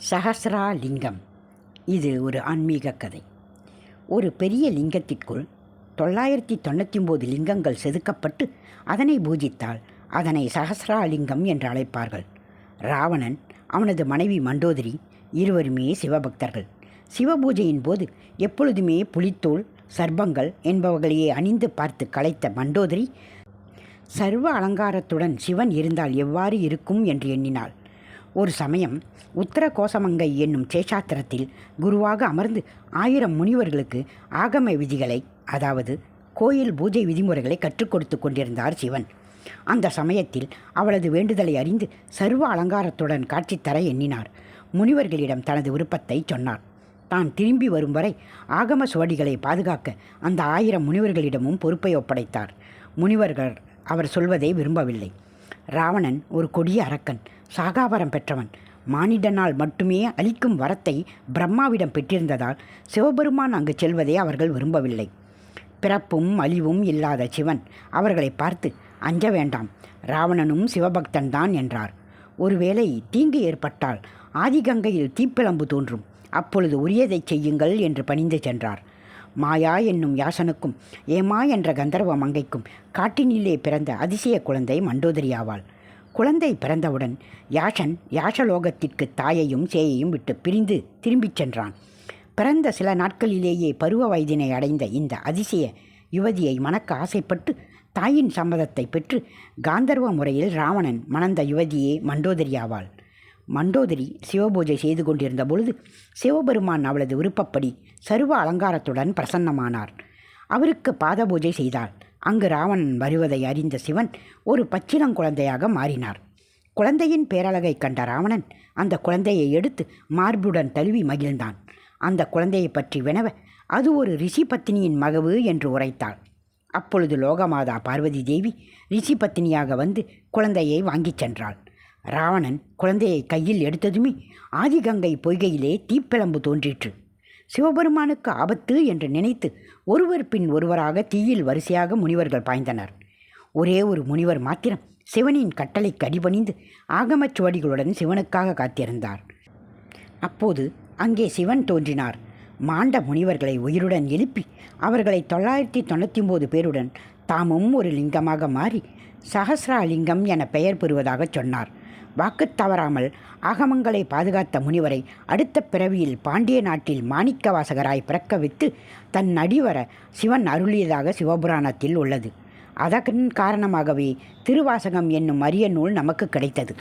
சஹஸ்ரா லிங்கம் இது ஒரு ஆன்மீக கதை. ஒரு பெரிய லிங்கத்திற்குள் தொள்ளாயிரத்தி தொண்ணூற்றி ஒம்பது லிங்கங்கள் செதுக்கப்பட்டு அதனை பூஜித்தால் அதனை சஹஸ்ரா லிங்கம் என்று அழைப்பார்கள். ராவணன் அவனது மனைவி மண்டோதரி இருவருமே சிவபக்தர்கள். சிவபூஜையின் போது எப்பொழுதுமே புலித்தோல் சர்பங்கள் என்பவர்களையே அணிந்து பார்த்து களைத்த மண்டோதரி சர்வ அலங்காரத்துடன் சிவன் இருந்தால் எவ்வாறு இருக்கும் என்று எண்ணினாள். ஒரு சமயம் உத்தர கோசமங்கை என்னும் சேஷாத்திரத்தில் குருவாக அமர்ந்து ஆயிரம் முனிவர்களுக்கு ஆகம விதிகளை அதாவது கோயில் பூஜை விதிமுறைகளை கற்றுக் கொடுத்து கொண்டிருந்தார் சிவன். அந்த சமயத்தில் அவளது வேண்டுதலை அறிந்து சர்வ அலங்காரத்துடன் காட்சி தர எண்ணினார். முனிவர்களிடம் தனது விருப்பத்தை சொன்னார். தான் திரும்பி வரும் வரை ஆகம சுவடிகளை பாதுகாக்க அந்த ஆயிரம் முனிவர்களிடமும் பொறுப்பை ஒப்படைத்தார். முனிவர்கள் அவர் சொல்வதை விரும்பவில்லை. ராவணன் ஒரு கொடிய அரக்கன். சாகாவரம் பெற்றவன். மானிடனால் மட்டுமே அளிக்கும் வரத்தை பிரம்மாவிடம் பெற்றிருந்ததால் சிவபெருமான் அங்கு செல்வதை அவர்கள் விரும்பவில்லை. பிறப்பும் அழிவும் இல்லாத சிவன் அவர்களை பார்த்து அஞ்ச வேண்டாம் ராவணனும் சிவபக்தன்தான் என்றார். ஒருவேளை தீங்கு ஏற்பட்டால் ஆதிகங்கையில் தீப்பிழம்பு தோன்றும். அப்பொழுது உரியதை செய்யுங்கள் என்று பணிந்து சென்றார். மாயா என்னும் யாசனுக்கும் ஏமா என்ற கந்தர்வ மங்கைக்கும் காட்டினிலே பிறந்த அதிசய குழந்தை மண்டோதரியாவாள் குழந்தை பிறந்தவுடன் யாஷன் யாஷலோகத்திற்கு தாயையும் சேயையும் விட்டு பிரிந்து திரும்பிச் சென்றான். பிறந்த சில நாட்களிலேயே பருவ வயதினை அடைந்த இந்த அதிசய யுவதியை மணக்க ஆசைப்பட்டு தாயின் சம்மதத்தை பெற்று காந்தர்வ முறையில் ராவணன் மணந்த யுவதியே மண்டோதரி ஆவாள் மண்டோதரி சிவபூஜை செய்து கொண்டிருந்த பொழுது சிவபெருமான் அவளது விருப்பப்படி சர்வ அலங்காரத்துடன் பிரசன்னமானார். அவருக்கு பாத பூஜை செய்தாள். அங்கு ராவணன் வருவதை அறிந்த சிவன் ஒரு பச்சிளங்குழந்தையாக மாறினார். குழந்தையின் பேரழகை கண்ட ராவணன் அந்த குழந்தையை எடுத்து மார்புடன் தழுவி மகிழ்ந்தான். அந்த குழந்தையை பற்றி வினவ அது ஒரு ரிஷி பத்தினியின் மகவு என்று உரைத்தாள். அப்பொழுது லோகமாதா பார்வதி தேவி ரிஷி பத்தினியாக வந்து குழந்தையை வாங்கிச் சென்றாள். ராவணன் குழந்தையை கையில் எடுத்ததுமே ஆதிகங்கை பொய்கையிலே தீப்பிழம்பு தோன்றிற்று. சிவபெருமானுக்கு ஆபத்து என்று நினைத்து ஒருவர் பின் ஒருவராக தீயில் வரிசையாக முனிவர்கள் பாய்ந்தனர். ஒரே ஒரு முனிவர் மாத்திரம் சிவனின் கட்டளைக்கு அடிபணிந்து ஆகமச் சுவடிகளுடன் சிவனுக்காக காத்திருந்தார். அப்போது அங்கே சிவன் தோன்றினார். மாண்ட முனிவர்களை உயிருடன் எழுப்பி அவர்களை தொள்ளாயிரத்தி தொண்ணூற்றி ஒம்பது பேருடன் தாமும் ஒரு லிங்கமாக மாறி சஹஸ்ராலிங்கம் என பெயர் பெறுவதாகச் சொன்னார். வாக்கு தவறாமல் ஆகமங்களை பாதுகாத்த முனிவரை அடுத்த பிறவியில் பாண்டிய நாட்டில் மாணிக்க வாசகராய் பிறக்க வைத்து தன் அடிவர சிவன் அருளியதாக சிவபுராணத்தில் உள்ளது. அதன் காரணமாகவே திருவாசகம் என்னும் அரிய நூல் நமக்கு கிடைத்தது.